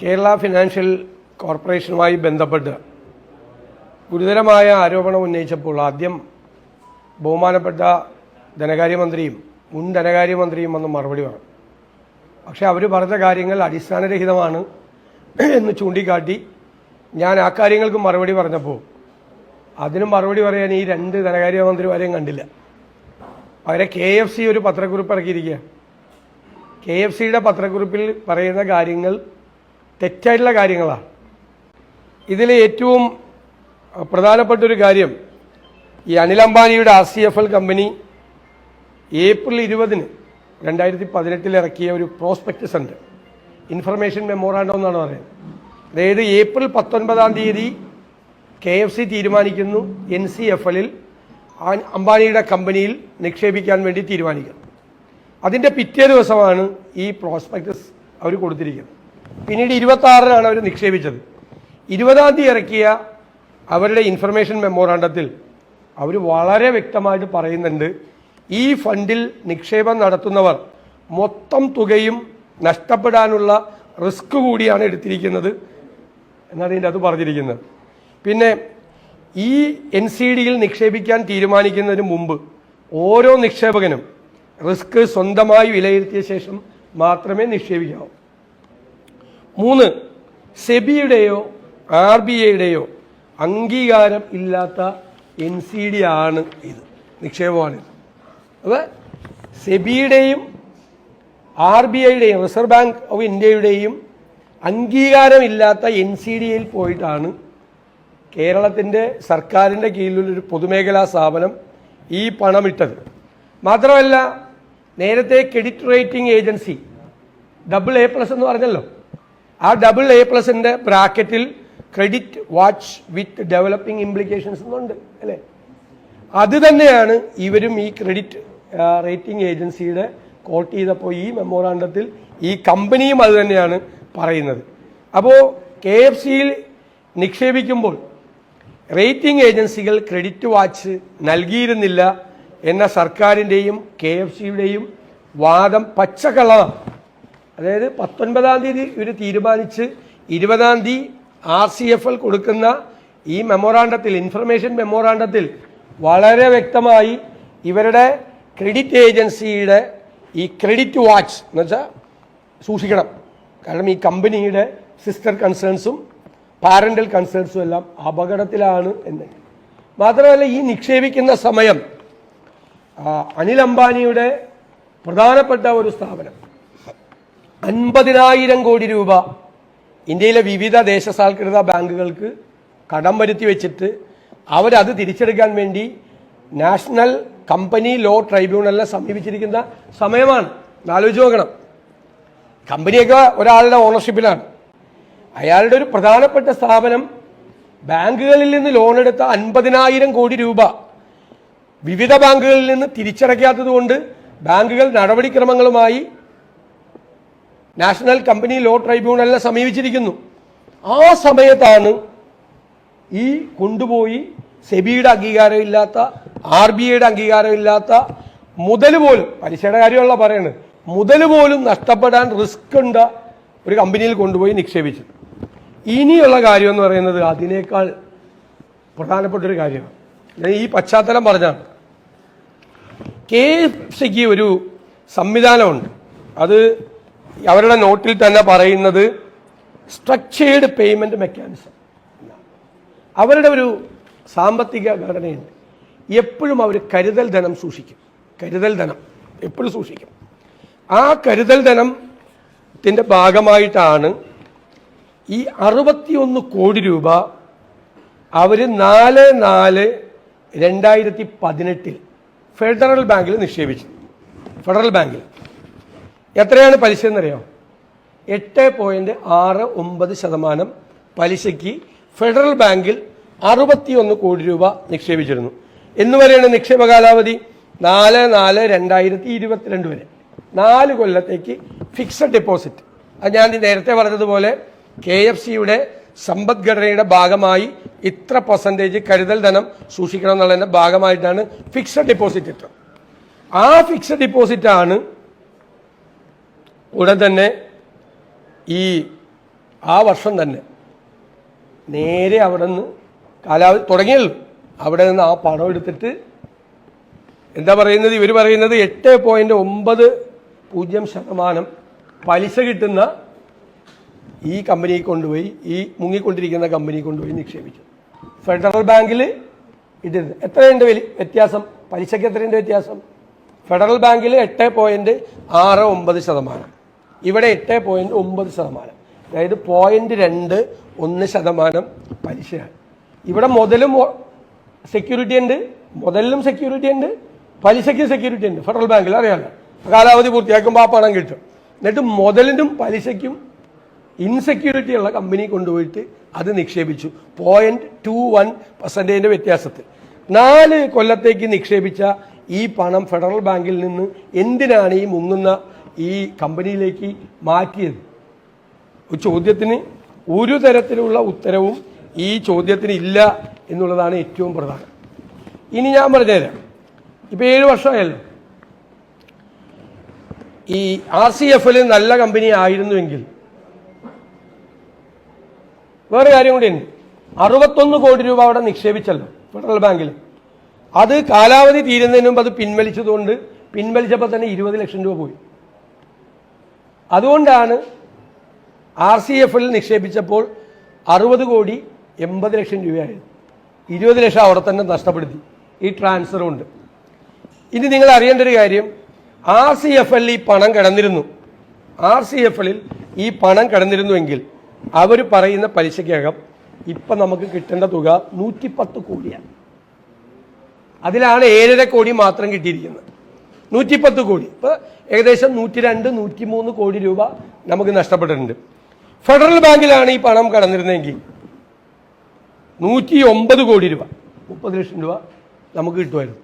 Kerala financial കോർപ്പറേഷനുമായി ബന്ധപ്പെട്ട് ഗുരുതരമായ ആരോപണം ഉന്നയിച്ചപ്പോൾ ആദ്യം ബഹുമാനപ്പെട്ട ധനകാര്യമന്ത്രിയും മുൻ ധനകാര്യമന്ത്രിയും വന്ന് മറുപടി പറഞ്ഞു. പക്ഷെ അവർ പറഞ്ഞ കാര്യങ്ങൾ അടിസ്ഥാനരഹിതമാണ് എന്ന് ചൂണ്ടിക്കാട്ടി ഞാൻ ആ കാര്യങ്ങൾക്ക് മറുപടി പറഞ്ഞപ്പോൾ അതിന് മറുപടി പറയാൻ ഈ രണ്ട് ധനകാര്യമന്ത്രിമാരെയും കണ്ടില്ല. അവരെ കെ എഫ് സി ഒരു പത്രക്കുറിപ്പ് ഇറക്കിയിരിക്കുക കെ എഫ് സിയുടെ പത്രക്കുറിപ്പിൽ പറയുന്ന കാര്യങ്ങൾ തെറ്റായിട്ടുള്ള കാര്യങ്ങളാണ് ഇതിൽ ഏറ്റവും പ്രധാനപ്പെട്ട ഒരു കാര്യം ഈ അനിൽ അംബാനിയുടെ R C F L company April ഇരുപതിന് രണ്ടായിരത്തി പതിനെട്ടിൽ ഇറക്കിയ ഒരു പ്രോസ്പെക്ടസ് ഉണ്ട് ഇൻഫർമേഷൻ മെമ്മോറാണ്ടം എന്നാണ് പറയുന്നത്. അതായത് ഏപ്രിൽ പത്തൊൻപതാം തീയതി കെ എഫ് സി തീരുമാനിക്കുന്നു എൻ സി എഫ് എല്ലിൽ അംബാനിയുടെ കമ്പനിയിൽ നിക്ഷേപിക്കാൻ വേണ്ടി തീരുമാനിക്കുന്നു. അതിന്റെ പിറ്റേ ദിവസമാണ് ഈ പ്രോസ്പെക്ടസ് അവർ കൊടുത്തിരിക്കുന്നത്. പിന്നീട് ഇരുപത്തി ആറിനാണ് അവർ നിക്ഷേപിച്ചത്. ഇരുപതാം തീയതി ഇറക്കിയ അവരുടെ ഇൻഫർമേഷൻ മെമ്മോറാണ്ടത്തിൽ അവർ വളരെ വ്യക്തമായിട്ട് പറയുന്നുണ്ട് ഈ ഫണ്ടിൽ നിക്ഷേപം നടത്തുന്നവർ മൊത്തം തുകയും നഷ്ടപ്പെടാനുള്ള റിസ്ക് കൂടിയാണ് എടുത്തിരിക്കുന്നത് എന്നാണ് ഇതിന്റെ അത് പറഞ്ഞിരിക്കുന്നത്. പിന്നെ ഈ എൻ സി ഡിയിൽ നിക്ഷേപിക്കാൻ തീരുമാനിക്കുന്നതിന് മുമ്പ് ഓരോ നിക്ഷേപകനും റിസ്ക് സ്വന്തമായി വിലയിരുത്തിയ ശേഷം മാത്രമേ നിക്ഷേപിക്കാവൂ. മൂന്ന് സെബിയുടെയോ ആർ ബി ഐയുടെയോ അംഗീകാരം ഇല്ലാത്ത എൻ സി ഡി ആണ് ഇത് നിക്ഷേപമാണിത് അത് സെബിയുടെയും ആർ ബി ഐയുടെയും റിസർവ് ബാങ്ക് ഓഫ് ഇന്ത്യയുടെയും അംഗീകാരമില്ലാത്ത എൻ സി ഡിയിൽ പോയിട്ടാണ് കേരളത്തിന്റെ സർക്കാരിന്റെ കീഴിലൊരു പൊതുമേഖലാ സ്ഥാപനം ഈ പണമിട്ടത്. മാത്രമല്ല നേരത്തെ credit rating agency double A plus എന്ന് പറഞ്ഞല്ലോ ആ ഡബിൾ എ പ്ലസിന്റെ ബ്രാക്കറ്റിൽ credit watch with developing implications എന്നുണ്ട് അല്ലേ? അത് തന്നെയാണ് ഇവരും ഈ ക്രെഡിറ്റ് റേറ്റിംഗ് ഏജൻസിയുടെ കോട്ട് ചെയ്തപ്പോൾ ഈ മെമ്മോറാണ്ടത്തിൽ ഈ കമ്പനിയും അത് തന്നെയാണ് പറയുന്നത്. അപ്പോൾ കെ എഫ് സിയിൽ നിക്ഷേപിക്കുമ്പോൾ റേറ്റിംഗ് ഏജൻസികൾ ക്രെഡിറ്റ് വാച്ച് നൽകിയിരുന്നില്ല എന്ന സർക്കാരിന്റെയും കെ എഫ് സിയുടെയും വാദം പച്ചക്കള്ളമാണ് അതായത് പത്തൊൻപതാം തീയതി ഇവർ തീരുമാനിച്ച് ഇരുപതാം തീയതി ആർ സി എഫ് എൽ കൊടുക്കുന്ന ഈ മെമ്മോറാണ്ടത്തിൽ ഇൻഫർമേഷൻ മെമ്മോറാണ്ടത്തിൽ വളരെ വ്യക്തമായി ഇവരുടെ ക്രെഡിറ്റ് ഏജൻസിയുടെ ഈ ക്രെഡിറ്റ് വാച്ച് എന്ന് വെച്ചാൽ സൂക്ഷിക്കണം. കാരണം ഈ കമ്പനിയുടെ സിസ്റ്റർ കൺസേൺസും പാരന്റൽ കൺസേൺസും എല്ലാം അപകടത്തിലാണ് എന്ന്. മാത്രമല്ല ഈ നിക്ഷേപിക്കുന്ന സമയം അനിൽ അംബാനിയുടെ പ്രധാനപ്പെട്ട ഒരു സ്ഥാപനം അൻപതിനായിരം കോടി രൂപ ഇന്ത്യയിലെ വിവിധ ദേശസാൽകൃത ബാങ്കുകൾക്ക് കടം വരുത്തി വെച്ചിട്ട് അവരത് തിരിച്ചെടുക്കാൻ വേണ്ടി നാഷണൽ കമ്പനി ലോ ട്രൈബ്യൂണലിനെ സമീപിച്ചിരിക്കുന്ന സമയമാണ്. ആലോചിച്ച് നോക്കണം. കമ്പനിയൊക്കെ ഒരാളുടെ ഓണർഷിപ്പിലാണ്. അയാളുടെ ഒരു പ്രധാനപ്പെട്ട സ്ഥാപനം ബാങ്കുകളിൽ നിന്ന് ലോൺ എടുത്ത അൻപതിനായിരം കോടി രൂപ വിവിധ ബാങ്കുകളിൽ നിന്ന് തിരിച്ചടയ്ക്കാത്തത് കൊണ്ട് ബാങ്കുകൾ നടപടിക്രമങ്ങളുമായി നാഷണൽ കമ്പനി ലോ ട്രൈബ്യൂണലിനെ സമീപിച്ചിരിക്കുന്നു. ആ സമയത്താണ് ഈ കൊണ്ടുപോയി സെബിയുടെ അംഗീകാരമില്ലാത്ത ആർ ബി ഐയുടെ അംഗീകാരമില്ലാത്ത മുതൽ പോലും പലിശയുടെ കാര്യമല്ല പറയുന്നത് മുതൽ പോലും നഷ്ടപ്പെടാൻ റിസ്ക് ഉണ്ട് ഒരു കമ്പനിയിൽ കൊണ്ടുപോയി നിക്ഷേപിച്ചു. ഇനിയുള്ള കാര്യം എന്ന് പറയുന്നത് അതിനേക്കാൾ പ്രധാനപ്പെട്ട ഒരു കാര്യമാണ്. ഞാൻ ഈ പശ്ചാത്തലം പറഞ്ഞാണ്. കെ എഫ് സിക്ക് ഒരു സംവിധാനമുണ്ട്. അത് അവരുടെ നോട്ടിൽ തന്നെ പറയുന്നത് സ്ട്രക്ചേർഡ് പേയ്മെന്റ് മെക്കാനിസം അവരുടെ ഒരു സാമ്പത്തിക ഘടനയുണ്ട്. എപ്പോഴും അവർ കരുതൽ ധനം സൂക്ഷിക്കും. കരുതൽ ധനം എപ്പോഴും സൂക്ഷിക്കും. ആ കരുതൽ ധനത്തിന്റെ ഭാഗമായിട്ടാണ് ഈ അറുപത്തിയൊന്ന് കോടി രൂപ അവർ നാല് നാല് രണ്ടായിരത്തി പതിനെട്ടിൽ ഫെഡറൽ ബാങ്കിൽ നിക്ഷേപിച്ചു ഫെഡറൽ ബാങ്കിൽ. എത്രയാണ് പലിശ എന്നറിയോ? എട്ട് പോയിന്റ് ആറ് ഒമ്പത് ശതമാനം പലിശയ്ക്ക് ഫെഡറൽ ബാങ്കിൽ അറുപത്തിയൊന്ന് കോടി രൂപ നിക്ഷേപിച്ചിരുന്നു. എന്ന് വരെയാണ് നിക്ഷേപ കാലാവധി? നാല് നാല് രണ്ടായിരത്തി ഇരുപത്തിരണ്ട് വരെ. നാല് കൊല്ലത്തേക്ക് ഫിക്സഡ് ഡെപ്പോസിറ്റ് അത് ഞാൻ നേരത്തെ പറഞ്ഞതുപോലെ കെ എഫ് സിയുടെ സമ്പദ്ഘടനയുടെ ഭാഗമായി ഇത്ര പെർസെന്റേജ് കരുതൽ ധനം സൂക്ഷിക്കണം എന്നുള്ളതിന്റെ ഭാഗമായിട്ടാണ് ഫിക്സഡ് ഡെപ്പോസിറ്റ് ഇട്ടത്. ആ ഫിക്സഡ് ഡെപ്പോസിറ്റാണ് ഉടൻ തന്നെ ഈ ആ വർഷം തന്നെ നേരെ അവിടെ നിന്ന് കാലാവധി തുടങ്ങിയല്ലോ. അവിടെ നിന്ന് ആ പണം എടുത്തിട്ട് എന്താ പറയുന്നത്? ഇവർ പറയുന്നത് എട്ട് പോയിന്റ് ഒമ്പത് പൂജ്യം ശതമാനം പലിശ കിട്ടുന്ന ഈ കമ്പനിയെ കൊണ്ടുപോയി ഈ മുങ്ങിക്കൊണ്ടിരിക്കുന്ന കമ്പനി കൊണ്ടുപോയി നിക്ഷേപിച്ചു. ഫെഡറൽ ബാങ്കിൽ ഇട്ടിരുന്നു. എത്രയുണ്ട് വലിയ വ്യത്യാസം? പലിശയ്ക്ക് എത്രയുണ്ട് വ്യത്യാസം? ഫെഡറൽ ബാങ്കിൽ എട്ട് പോയിന്റ് ആറ് ഒമ്പത് ശതമാനം. ഇവിടെ എട്ട് പോയിന്റ് ഒമ്പത് ശതമാനം. അതായത് പോയിന്റ് രണ്ട് ഒന്ന് ശതമാനം പലിശയാണ്. ഇവിടെ മുതലും സെക്യൂരിറ്റി ഉണ്ട് മുതലിലും സെക്യൂരിറ്റി ഉണ്ട് പലിശയ്ക്ക് സെക്യൂരിറ്റി ഉണ്ട്. ഫെഡറൽ ബാങ്കിൽ അറിയാമല്ലോ കാലാവധി പൂർത്തിയാക്കുമ്പോൾ ആ പണം കിട്ടും. എന്നിട്ട് മുതലിനും പലിശയ്ക്കും ഇൻസെക്യൂരിറ്റി ഉള്ള കമ്പനി കൊണ്ടുപോയിട്ട് അത് നിക്ഷേപിച്ചു. പോയിന്റ് ടു വൺ പെർസെന്റേജിന്റെ വ്യത്യാസത്തിൽ. നാല് കൊല്ലത്തേക്ക് നിക്ഷേപിച്ച ഈ പണം ഫെഡറൽ ബാങ്കിൽ നിന്ന് എന്തിനാണ് ഈ മുങ്ങുന്ന ഈ കമ്പനിയിലേക്ക് മാറ്റിയത്? ചോദ്യത്തിന് ഒരു തരത്തിലുള്ള ഉത്തരവും ഈ ചോദ്യത്തിന് ഇല്ല എന്നുള്ളതാണ് ഏറ്റവും പ്രധാനം. ഇനി ഞാൻ പറഞ്ഞുതരാം. ഇപ്പൊ ഏഴ് വർഷമായല്ലോ. ഈ ആർ സി എഫിൽ നല്ല കമ്പനി ആയിരുന്നുവെങ്കിൽ വേറെ കാര്യം കൂടിയുണ്ട് അറുപത്തൊന്ന് കോടി രൂപ അവിടെ നിക്ഷേപിച്ചല്ലോ ഫെഡറൽ ബാങ്കിൽ. അത് കാലാവധി തീരുന്നതിന് മുമ്പ് അത് പിൻവലിച്ചതുകൊണ്ട് പിൻവലിച്ചപ്പോൾ തന്നെ ഇരുപത് ലക്ഷം രൂപ പോയി. അതുകൊണ്ടാണ് ആർ സി എഫിൽ നിക്ഷേപിച്ചപ്പോൾ അറുപത് കോടി എൺപത് ലക്ഷം രൂപയായിരുന്നു ഇരുപത് ലക്ഷം അവിടെ തന്നെ നഷ്ടപ്പെടുത്തി. ഈ ട്രാൻസ്ഫർ കൊണ്ട്. ഇനി നിങ്ങൾ അറിയേണ്ട ഒരു കാര്യം ആർ സി എഫ് എൽ ഈ പണം കിടന്നിരുന്നു. ആർ സി എഫ് എല്ലിൽ ഈ പണം കിടന്നിരുന്നുവെങ്കിൽ അവർ പറയുന്ന പലിശയ്ക്കകം ഇപ്പം നമുക്ക് കിട്ടേണ്ട തുക നൂറ്റിപ്പത്ത് കോടിയാണ്. അതിലാണ് ഏഴര കോടി മാത്രം കിട്ടിയിരിക്കുന്നത്. നൂറ്റിപ്പത്ത് കോടി. ഇപ്പൊ ഏകദേശം നൂറ്റി രണ്ട് നൂറ്റി മൂന്ന് കോടി രൂപ നമുക്ക് നഷ്ടപ്പെട്ടിട്ടുണ്ട്. ഫെഡറൽ ബാങ്കിലാണ് ഈ പണം കടന്നിരുന്നെങ്കിൽ നൂറ്റി ഒമ്പത് കോടി രൂപ മുപ്പത് ലക്ഷം രൂപ നമുക്ക് കിട്ടുമായിരുന്നു.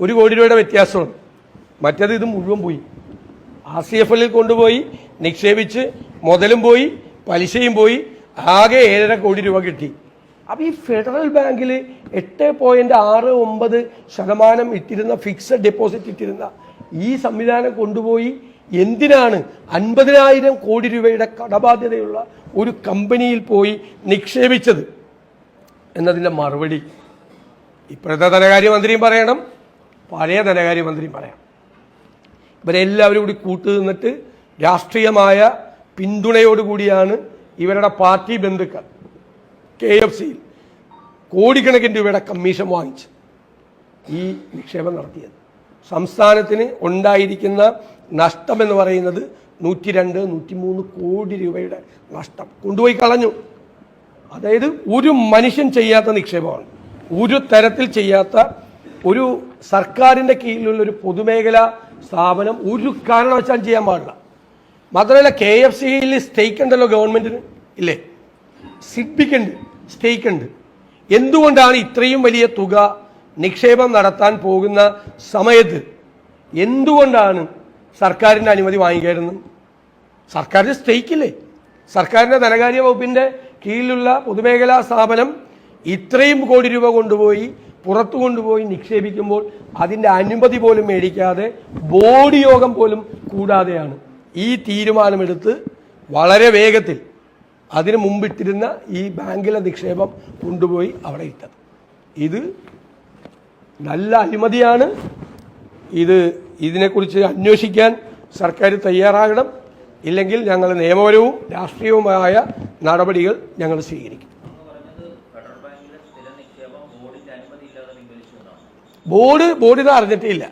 ഒരു കോടി രൂപയുടെ വ്യത്യാസമാണ്. മറ്റേത് ഇത് മുഴുവൻ പോയി. ആർ സി എഫ് എല്ലിൽ കൊണ്ടുപോയി നിക്ഷേപിച്ച് മുതലും പോയി പലിശയും പോയി ആകെ ഏഴര കോടി രൂപ കിട്ടി. അപ്പൊ ഈ ഫെഡറൽ ബാങ്കിൽ എട്ട് പോയിന്റ് ആറ് ഒമ്പത് ശതമാനം ഇട്ടിരുന്ന ഫിക്സഡ് ഡെപ്പോസിറ്റ് ഇട്ടിരുന്ന ഈ സംവിധാനം കൊണ്ടുപോയി എന്തിനാണ് അൻപതിനായിരം കോടി രൂപയുടെ കടബാധ്യതയുള്ള ഒരു കമ്പനിയിൽ പോയി നിക്ഷേപിച്ചത് എന്നതിന്റെ മറുപടി? ഇപ്പോഴത്തെ ധനകാര്യമന്ത്രിയും പറയണം പഴയ ധനകാര്യമന്ത്രിയും പറയാം ഇവരെല്ലാവരും കൂടി കൂട്ടു നിന്നിട്ട് രാഷ്ട്രീയമായ പിന്തുണയോടുകൂടിയാണ് ഇവരുടെ പാർട്ടി ബന്ധുക്കൾ. കെ എഫ് സിയിൽ കോടിക്കണക്കിന് രൂപയുടെ കമ്മീഷൻ വാങ്ങിച്ച് ഈ നിക്ഷേപം നടത്തിയത്. സംസ്ഥാനത്തിന് ഉണ്ടായിരിക്കുന്ന നഷ്ടം എന്ന് പറയുന്നത് നൂറ്റി രണ്ട് നൂറ്റി മൂന്ന് കോടി രൂപയുടെ നഷ്ടം. കൊണ്ടുപോയി കളഞ്ഞു. അതായത് ഒരു മനുഷ്യൻ ചെയ്യാത്ത നിക്ഷേപമാണ്. ഒരു തരത്തിൽ ചെയ്യാത്ത ഒരു സർക്കാരിന്റെ കീഴിലുള്ള ഒരു പൊതുമേഖലാ സ്ഥാപനം ഒരു കാരണവശാലും ചെയ്യാൻ പാടില്ല. മാത്രമല്ല കെ എഫ് സിയിൽ സ്റ്റേക്ക് ഉണ്ടല്ലോ ഗവൺമെന്റിന്. ഇല്ലേ? സിഡ്ബിക്ക് ഉണ്ട് സ്റ്റേക്ക് ഉണ്ട് എന്തുകൊണ്ടാണ് ഇത്രയും വലിയ തുക നിക്ഷേപം നടത്താൻ പോകുന്ന സമയത്ത് എന്തുകൊണ്ടാണ് സർക്കാരിന്റെ അനുമതി വാങ്ങിക്കായിരുന്നത് സർക്കാരിന്റെ സ്റ്റേക്കില്ലേ സർക്കാരിന്റെ ധനകാര്യ വകുപ്പിന്റെ കീഴിലുള്ള പൊതുമേഖലാ സ്ഥാപനം ഇത്രയും കോടി രൂപ കൊണ്ടുപോയി പുറത്തു കൊണ്ടുപോയി നിക്ഷേപിക്കുമ്പോൾ അതിന്റെ അനുമതി പോലും മേടിക്കാതെ ബോർഡ് യോഗം പോലും കൂടാതെയാണ് ഈ തീരുമാനമെടുത്ത് വളരെ വേഗത്തിൽ അതിനു മുമ്പിട്ടിരുന്ന ഈ ബാങ്കിലെ നിക്ഷേപം കൊണ്ടുപോയി അവിടെ ഇട്ടത്. ഇത് നല്ല അഴിമതിയാണ്. ഇത് ഇതിനെക്കുറിച്ച് അന്വേഷിക്കാൻ സർക്കാർ തയ്യാറാകണം. ഇല്ലെങ്കിൽ ഞങ്ങൾ നിയമപരവും രാഷ്ട്രീയവുമായ നടപടികൾ ഞങ്ങൾ സ്വീകരിക്കും. ബോർഡ് ബോർഡ് ഇത് അറിഞ്ഞിട്ടില്ല.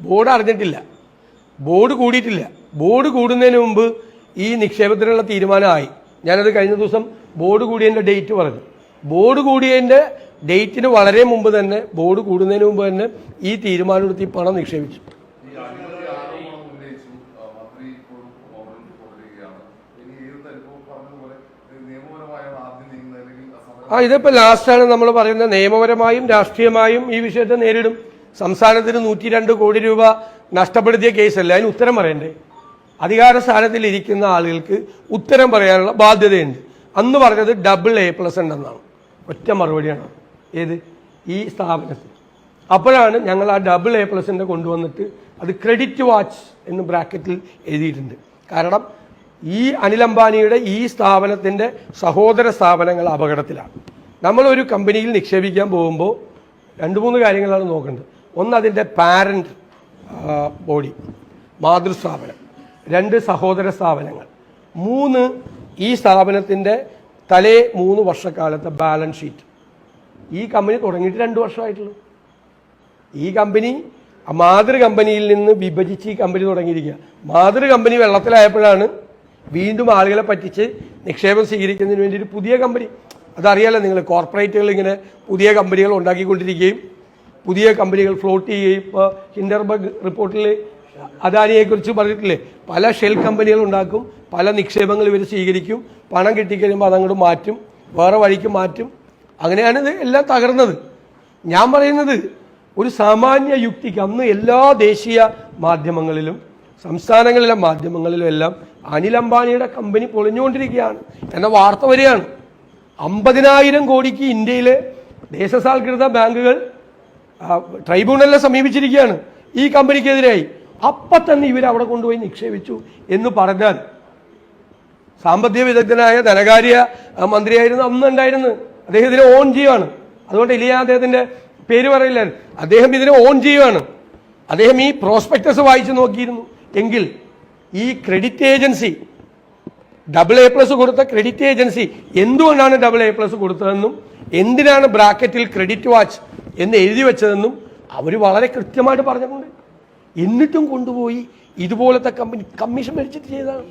ബോർഡ് അറിഞ്ഞിട്ടില്ല. ബോർഡ് കൂടിയിട്ടില്ല. ബോർഡ് കൂടുന്നതിന് മുമ്പ് ഈ നിക്ഷേപത്തിനുള്ള തീരുമാനമായി. ഞാനത് കഴിഞ്ഞ ദിവസം ബോർഡ് കൂടിയതിന്റെ ഡേറ്റ് പറഞ്ഞു. ബോർഡ് കൂടിയതിന്റെ ഡേറ്റിന് വളരെ മുമ്പ് തന്നെ ബോർഡ് കൂടുന്നതിന് മുമ്പ് തന്നെ ഈ തീരുമാനം എടുത്ത് ഈ പണം നിക്ഷേപിച്ചു. ആ, ഇതിപ്പോൾ ലാസ്റ്റാണ് നമ്മൾ പറയുന്നത്. നിയമപരമായും രാഷ്ട്രീയമായും ഈ വിഷയത്തെ നേരിടും. സംസ്ഥാനത്തിന് നൂറ്റി കോടി രൂപ നഷ്ടപ്പെടുത്തിയ കേസല്ല? അതിന് ഉത്തരം പറയണ്ടേ? അധികാര സ്ഥാനത്തിൽ ഇരിക്കുന്ന ആളുകൾക്ക് ഉത്തരം പറയാനുള്ള ബാധ്യതയുണ്ട്. അന്ന് പറഞ്ഞത് ഡബിൾ എ പ്ലസ് ഉണ്ടെന്നാണ്. ഒറ്റ മറുപടിയാണ്. ഏത്? ഈ സ്ഥാപനത്തിൽ. അപ്പോഴാണ് ഞങ്ങൾ ആ ഡബിൾ എ പ്ലസിന്റെ കൊണ്ടുവന്നിട്ട് അത് ക്രെഡിറ്റ് വാച്ച് എന്ന് ബ്രാക്കറ്റിൽ എഴുതിയിട്ടുണ്ട്. കാരണം ഈ അനിൽ അംബാനിയുടെ ഈ സ്ഥാപനത്തിന്റെ സഹോദര സ്ഥാപനങ്ങൾ അപകടത്തിലാണ്. നമ്മളൊരു കമ്പനിയിൽ നിക്ഷേപിക്കാൻ പോകുമ്പോൾ രണ്ട് മൂന്ന് കാര്യങ്ങളാണ് നോക്കേണ്ടത്. ഒന്ന് അതിന്റെ പാരന്റ് ബോഡി മാതൃസ്ഥാപനം. രണ്ട് സഹോദര സ്ഥാപനങ്ങൾ. മൂന്ന് ഈ സ്ഥാപനത്തിന്റെ തലേ മൂന്ന് വർഷക്കാലത്തെ ബാലൻസ് ഷീറ്റ്. ഈ കമ്പനി തുടങ്ങിയിട്ട് രണ്ട് വർഷമായിട്ടുള്ളൂ. ഈ കമ്പനി മാതൃ കമ്പനിയിൽ നിന്ന് വിഭജിച്ച് ഈ കമ്പനി തുടങ്ങിയിരിക്കുക. മാതൃ കമ്പനി വെള്ളത്തിലായപ്പോഴാണ് വീണ്ടും ആളുകളെ പറ്റിച്ച് നിക്ഷേപം സ്വീകരിക്കുന്നതിന് വേണ്ടി ഒരു പുതിയ കമ്പനി. അതറിയാലോ നിങ്ങൾ കോർപ്പറേറ്റുകൾ ഇങ്ങനെ പുതിയ കമ്പനികൾ ഉണ്ടാക്കിക്കൊണ്ടിരിക്കുകയും പുതിയ കമ്പനികൾ ഫ്ലോട്ട് ചെയ്യുകയും ഇപ്പോൾ ഹിൻഡർബർഗ് റിപ്പോർട്ടിൽ അദാനിയെക്കുറിച്ച് പറഞ്ഞിട്ടില്ലേ? പല ഷെൽ കമ്പനികൾ ഉണ്ടാക്കും പല നിക്ഷേപങ്ങൾ ഇവർ സ്വീകരിക്കും പണം കിട്ടിക്കഴിയുമ്പോൾ അതങ്ങോട്ട് മാറ്റും വേറെ വഴിക്ക് മാറ്റും. അങ്ങനെയാണ് ഇത് എല്ലാം തകർന്നത്. ഞാൻ പറയുന്നത് ഒരു സാമാന്യ യുക്തിക്ക് അന്ന് എല്ലാ ദേശീയ മാധ്യമങ്ങളിലും സംസ്ഥാനങ്ങളിലെ മാധ്യമങ്ങളിലും എല്ലാം അനിൽ അംബാനിയുടെ കമ്പനി പൊളിഞ്ഞുകൊണ്ടിരിക്കുകയാണ് എന്ന വാർത്ത വരികയാണ്. അമ്പതിനായിരം കോടിക്ക് ഇന്ത്യയിലെ ദേശസാൽകൃത ബാങ്കുകൾ ട്രൈബ്യൂണലിനെ സമീപിച്ചിരിക്കുകയാണ്. ഈ കമ്പനിക്കെതിരായി അപ്പം തന്നെ അവിടെ കൊണ്ടുപോയി നിക്ഷേപിച്ചു എന്ന് പറഞ്ഞാൽ സാമ്പത്തിക വിദഗ്ധനായ ധനകാര്യ മന്ത്രിയായിരുന്നു അന്ന് ഉണ്ടായിരുന്നു അദ്ദേഹം ഇതിനെ ഓൺ ചെയ്യുവാണ്. അതുകൊണ്ട് ഇല്ല അദ്ദേഹത്തിന്റെ പേര് പറയില്ല. അദ്ദേഹം ഇതിനെ ഓൺ ചെയ്യുവാണ്. അദ്ദേഹം ഈ പ്രോസ്പെക്ടസ് വായിച്ചു നോക്കിയിരുന്നു. എങ്കിൽ ഈ credit agency double A plus കൊടുത്ത ക്രെഡിറ്റ് ഏജൻസി എന്തുകൊണ്ടാണ് ഡബിൾ എ പ്ലസ് കൊടുത്തതെന്നും എന്തിനാണ് ബ്രാക്കറ്റിൽ ക്രെഡിറ്റ് വാച്ച് എന്ന് എഴുതി വെച്ചതെന്നും അവർ വളരെ കൃത്യമായിട്ട് പറഞ്ഞിട്ടുണ്ട്. എന്നിട്ടും കൊണ്ടുപോയി ഇതുപോലത്തെ കമ്പനി കമ്മീഷൻ മേടിച്ചിട്ട് ചെയ്തതാണ്.